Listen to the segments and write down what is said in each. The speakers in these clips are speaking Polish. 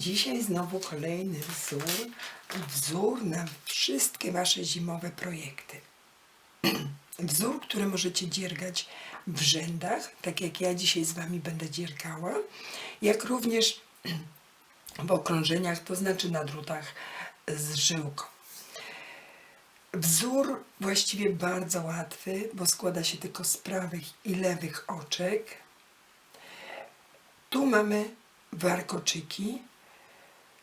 Dzisiaj znowu kolejny wzór, wzór na wszystkie Wasze zimowe projekty. Wzór, który możecie dziergać w rzędach, tak jak ja dzisiaj z Wami będę dziergała, jak również w okrążeniach, to znaczy na drutach z żyłką. Wzór właściwie bardzo łatwy, bo składa się tylko z prawych i lewych oczek. Tu mamy warkoczyki,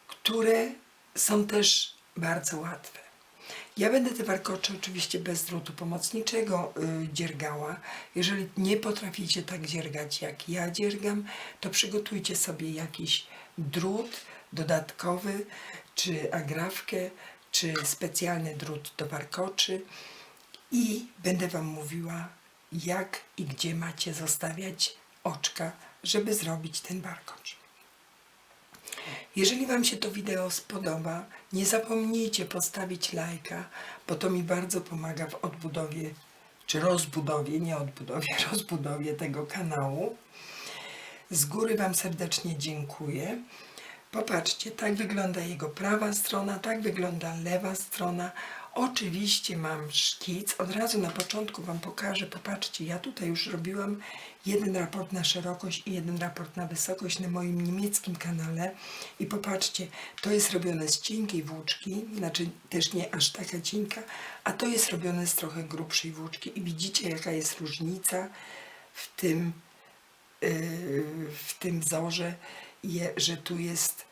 które są też bardzo łatwe. Ja będę te warkocze oczywiście bez drutu pomocniczego y, dziergała. Jeżeli nie potraficie tak dziergać jak ja dziergam, to przygotujcie sobie jakiś drut dodatkowy, czy agrafkę, czy specjalny drut do warkoczy i będę Wam mówiła, jak i gdzie macie zostawiać oczka, żeby zrobić ten warkocz. Jeżeli Wam się to wideo spodoba, nie zapomnijcie postawić lajka, bo to mi bardzo pomaga w odbudowie, czy rozbudowie, nie odbudowie, rozbudowie tego kanału. Z góry Wam serdecznie dziękuję. Popatrzcie, tak wygląda jego prawa strona, tak wygląda lewa strona. Oczywiście mam szkic, od razu na początku Wam pokażę, popatrzcie, ja tutaj już robiłam jeden raport na szerokość i jeden raport na wysokość na moim niemieckim kanale i popatrzcie, to jest robione z cienkiej włóczki, znaczy też nie aż taka cienka, a to jest robione z trochę grubszej włóczki i widzicie jaka jest różnica w tym yy, w tym wzorze, że tu jest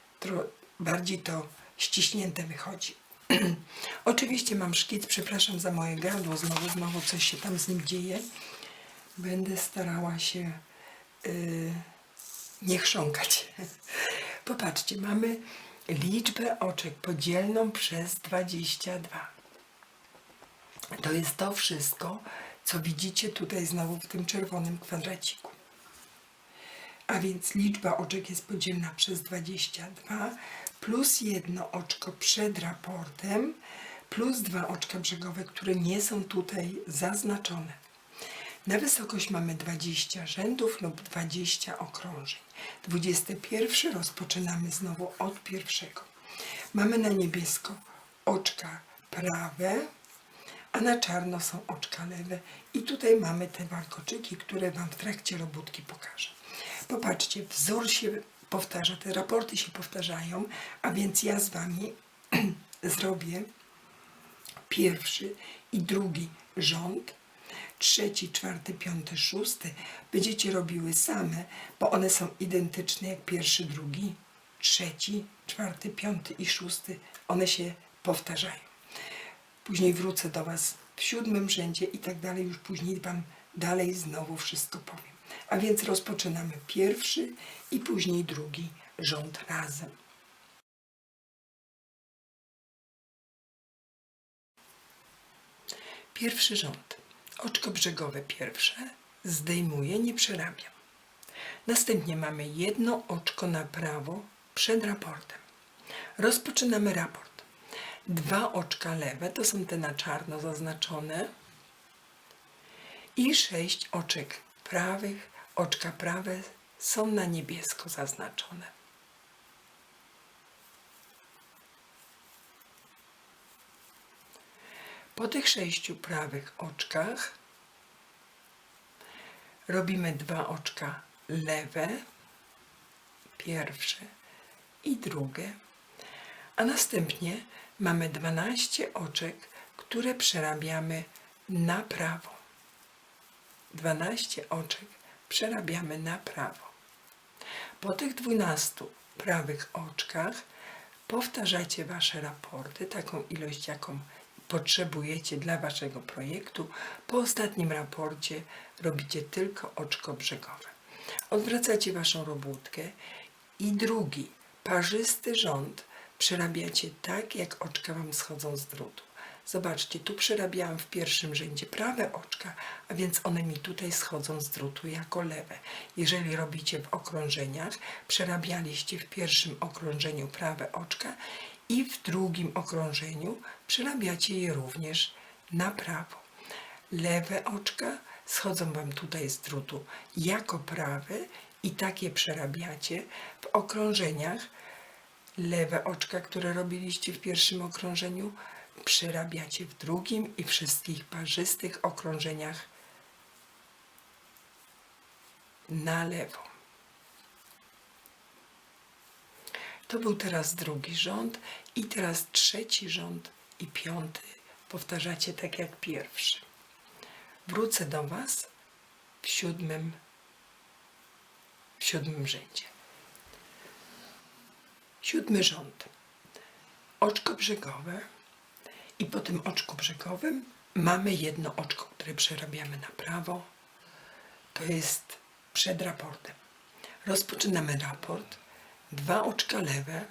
bardziej to ściśnięte wychodzi. Oczywiście mam szkic, przepraszam za moje gardło, znowu, znowu coś się tam z nim dzieje. Będę starała się yy, nie chrząkać. Popatrzcie, mamy liczbę oczek podzielną przez 22. To jest to wszystko, co widzicie tutaj znowu w tym czerwonym kwadraciku. A więc liczba oczek jest podzielna przez 22 plus jedno oczko przed raportem plus dwa oczka brzegowe, które nie są tutaj zaznaczone. Na wysokość mamy 20 rzędów lub 20 okrążeń. 21 rozpoczynamy znowu od pierwszego. Mamy na niebiesko oczka prawe, a na czarno są oczka lewe. I tutaj mamy te warkoczyki, które Wam w trakcie robótki pokażę. Popatrzcie, wzór się powtarza, te raporty się powtarzają, a więc ja z Wami zrobię pierwszy i drugi rząd, trzeci, czwarty, piąty, szósty będziecie robiły same, bo one są identyczne jak pierwszy, drugi, trzeci, czwarty, piąty i szósty. One się powtarzają. Później wrócę do Was w siódmym rzędzie i tak dalej. Już później Wam dalej znowu wszystko powiem. A więc rozpoczynamy pierwszy i później drugi rząd razem. Pierwszy rząd. Oczko brzegowe pierwsze. Zdejmuję, nie przerabiam. Następnie mamy jedno oczko na prawo przed raportem. Rozpoczynamy raport. Dwa oczka lewe, to są te na czarno zaznaczone. I sześć oczek prawych, oczka prawe są na niebiesko zaznaczone. Po tych sześciu prawych oczkach robimy dwa oczka lewe, pierwsze i drugie, a następnie mamy 12 oczek, które przerabiamy na prawo. 12 oczek przerabiamy na prawo. Po tych 12 prawych oczkach powtarzacie Wasze raporty, taką ilość, jaką potrzebujecie dla Waszego projektu. Po ostatnim raporcie robicie tylko oczko brzegowe. Odwracacie Waszą robótkę i drugi parzysty rząd przerabiacie tak, jak oczka Wam schodzą z drutu. Zobaczcie, tu przerabiałam w pierwszym rzędzie prawe oczka, a więc one mi tutaj schodzą z drutu jako lewe. Jeżeli robicie w okrążeniach, przerabialiście w pierwszym okrążeniu prawe oczka i w drugim okrążeniu przerabiacie je również na prawo. Lewe oczka schodzą Wam tutaj z drutu jako prawe i takie przerabiacie w okrążeniach lewe oczka, które robiliście w pierwszym okrążeniu, przerabiacie w drugim i wszystkich parzystych okrążeniach na lewo. To był teraz drugi rząd i teraz trzeci rząd i piąty. Powtarzacie tak jak pierwszy. Wrócę do Was w siódmym, w siódmym rzędzie. Siódmy rząd. Oczko brzegowe i po tym oczku brzegowym mamy jedno oczko, które przerabiamy na prawo. To jest przed raportem. Rozpoczynamy raport. Dwa oczka lewe.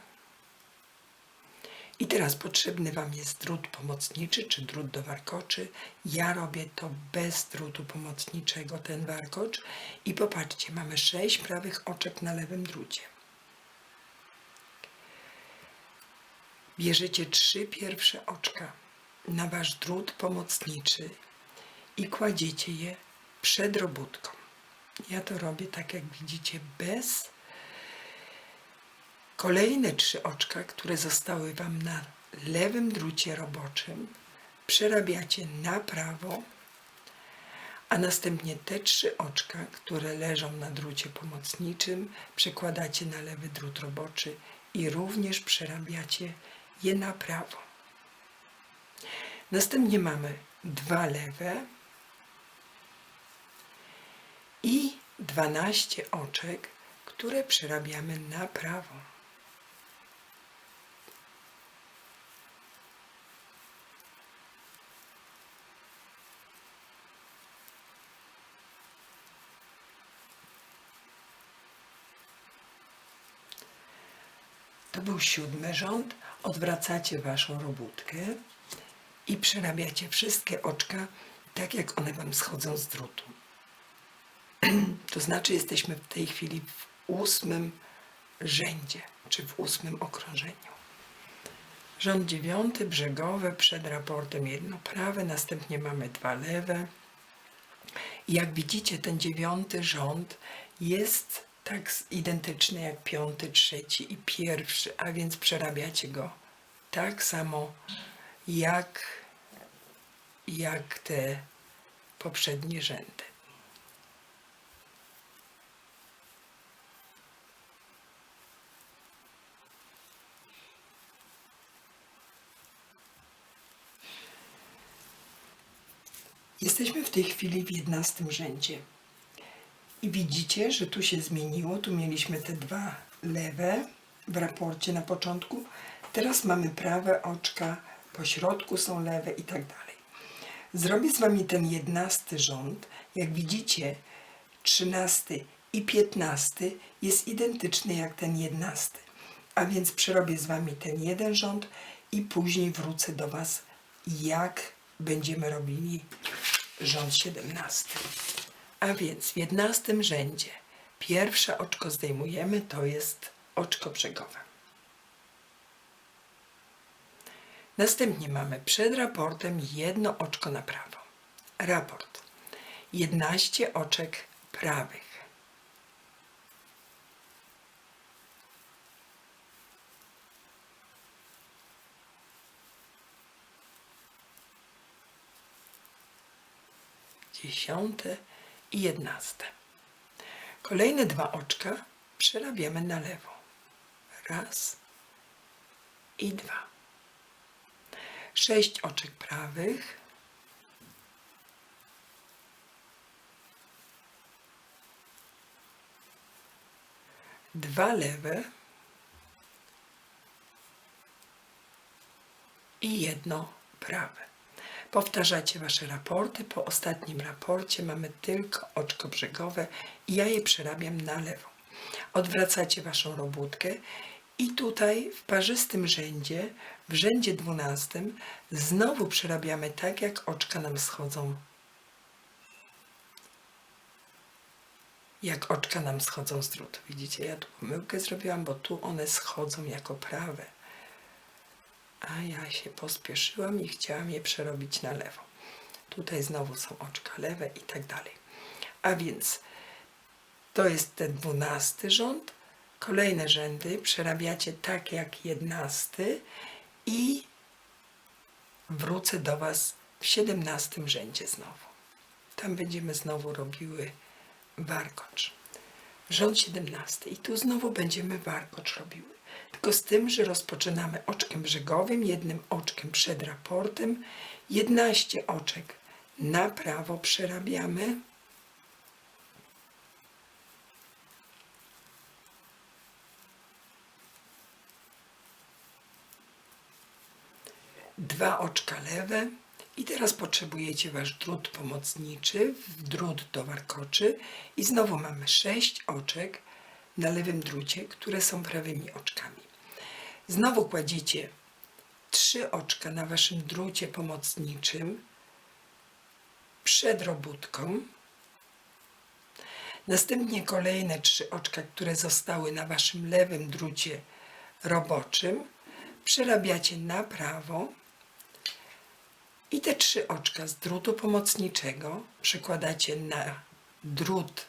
I teraz potrzebny Wam jest drut pomocniczy czy drut do warkoczy. Ja robię to bez drutu pomocniczego, ten warkocz. I popatrzcie, mamy sześć prawych oczek na lewym drucie. Bierzecie trzy pierwsze oczka na Wasz drut pomocniczy i kładziecie je przed robótką. Ja to robię tak, jak widzicie, bez Kolejne trzy oczka, które zostały Wam na lewym drucie roboczym, przerabiacie na prawo, a następnie te trzy oczka, które leżą na drucie pomocniczym, przekładacie na lewy drut roboczy i również przerabiacie je na prawo. Następnie mamy dwa lewe i 12 oczek, które przerabiamy na prawo. Siódmy rząd. Odwracacie waszą robótkę i przerabiacie wszystkie oczka tak, jak one wam schodzą z drutu. to znaczy, jesteśmy w tej chwili w ósmym rzędzie, czy w ósmym okrążeniu. Rząd dziewiąty, brzegowe, przed raportem jedno prawe, następnie mamy dwa lewe. I jak widzicie, ten dziewiąty rząd jest tak identyczny jak piąty, trzeci i pierwszy, a więc przerabiacie go tak samo jak, jak te poprzednie rzędy. Jesteśmy w tej chwili w jedenastym rzędzie. I widzicie, że tu się zmieniło. Tu mieliśmy te dwa lewe w raporcie na początku. Teraz mamy prawe oczka, po środku są lewe i tak dalej. Zrobię z Wami ten jedenasty rząd. Jak widzicie, trzynasty i piętnasty jest identyczny jak ten jedenasty. A więc przerobię z Wami ten jeden rząd i później wrócę do Was, jak będziemy robili rząd siedemnasty. A więc w jedenastym rzędzie pierwsze oczko zdejmujemy, to jest oczko brzegowe. Następnie mamy przed raportem jedno oczko na prawo. Raport. 11 oczek prawych. Dziesiąte i jedenaste. Kolejne dwa oczka przerabiamy na lewo. Raz i dwa. Sześć oczek prawych. Dwa lewe. I jedno prawe. Powtarzacie Wasze raporty. Po ostatnim raporcie mamy tylko oczko brzegowe i ja je przerabiam na lewo. Odwracacie Waszą robótkę i tutaj w parzystym rzędzie, w rzędzie dwunastym, znowu przerabiamy tak, jak oczka nam schodzą. Jak oczka nam schodzą z drutu. Widzicie, ja tu pomyłkę zrobiłam, bo tu one schodzą jako prawe a ja się pospieszyłam i chciałam je przerobić na lewo. Tutaj znowu są oczka lewe i tak dalej. A więc to jest ten dwunasty rząd. Kolejne rzędy przerabiacie tak jak jedenasty i wrócę do Was w siedemnastym rzędzie znowu. Tam będziemy znowu robiły warkocz. Rząd 17 i tu znowu będziemy warkocz robiły. Tylko z tym, że rozpoczynamy oczkiem brzegowym, jednym oczkiem przed raportem, 11 oczek na prawo przerabiamy. Dwa oczka lewe. I teraz potrzebujecie wasz drut pomocniczy, drut do warkoczy. I znowu mamy sześć oczek na lewym drucie, które są prawymi oczkami. Znowu kładziecie trzy oczka na waszym drucie pomocniczym przed robótką. Następnie kolejne trzy oczka, które zostały na waszym lewym drucie roboczym, przerabiacie na prawo i te trzy oczka z drutu pomocniczego przekładacie na drut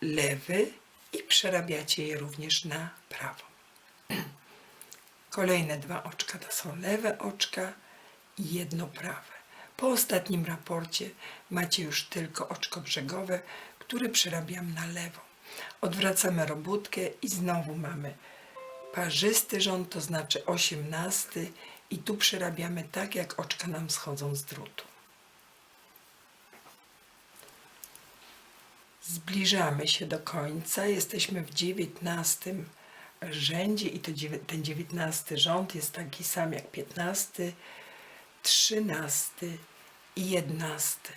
lewy i przerabiacie je również na prawo. Kolejne dwa oczka to są lewe oczka i jedno prawe. Po ostatnim raporcie macie już tylko oczko brzegowe, które przerabiam na lewo. Odwracamy robótkę i znowu mamy parzysty rząd, to znaczy osiemnasty i tu przerabiamy tak, jak oczka nam schodzą z drutu. Zbliżamy się do końca. Jesteśmy w dziewiętnastym rzędzie i to ten dziewiętnasty rząd jest taki sam jak piętnasty, trzynasty i jedenasty.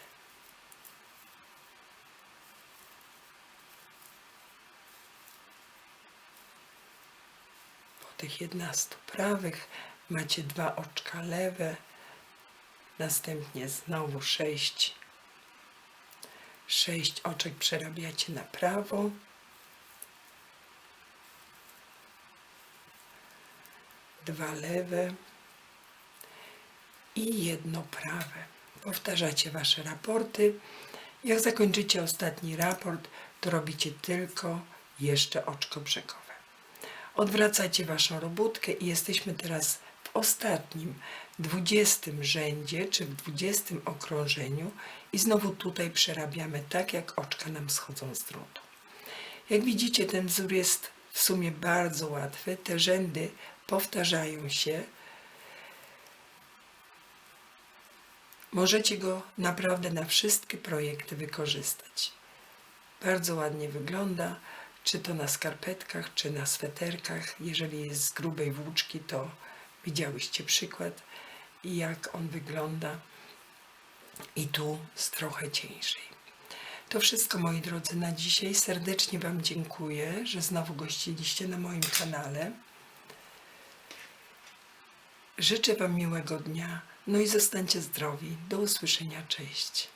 Po tych 11 prawych macie dwa oczka lewe, następnie znowu sześć. Sześć oczek przerabiacie na prawo. Dwa lewe i jedno prawe. Powtarzacie wasze raporty. Jak zakończycie ostatni raport, to robicie tylko jeszcze oczko brzegowe. Odwracacie waszą robótkę i jesteśmy teraz w ostatnim, dwudziestym rzędzie, czy w dwudziestym okrążeniu i znowu tutaj przerabiamy tak, jak oczka nam schodzą z drutu. Jak widzicie, ten wzór jest w sumie bardzo łatwy. Te rzędy powtarzają się. Możecie go naprawdę na wszystkie projekty wykorzystać. Bardzo ładnie wygląda, czy to na skarpetkach, czy na sweterkach. Jeżeli jest z grubej włóczki, to widziałyście przykład, jak on wygląda. I tu z trochę cieńszej. To wszystko, moi drodzy, na dzisiaj. Serdecznie Wam dziękuję, że znowu gościliście na moim kanale. Życzę Wam miłego dnia. No i zostańcie zdrowi. Do usłyszenia. Cześć.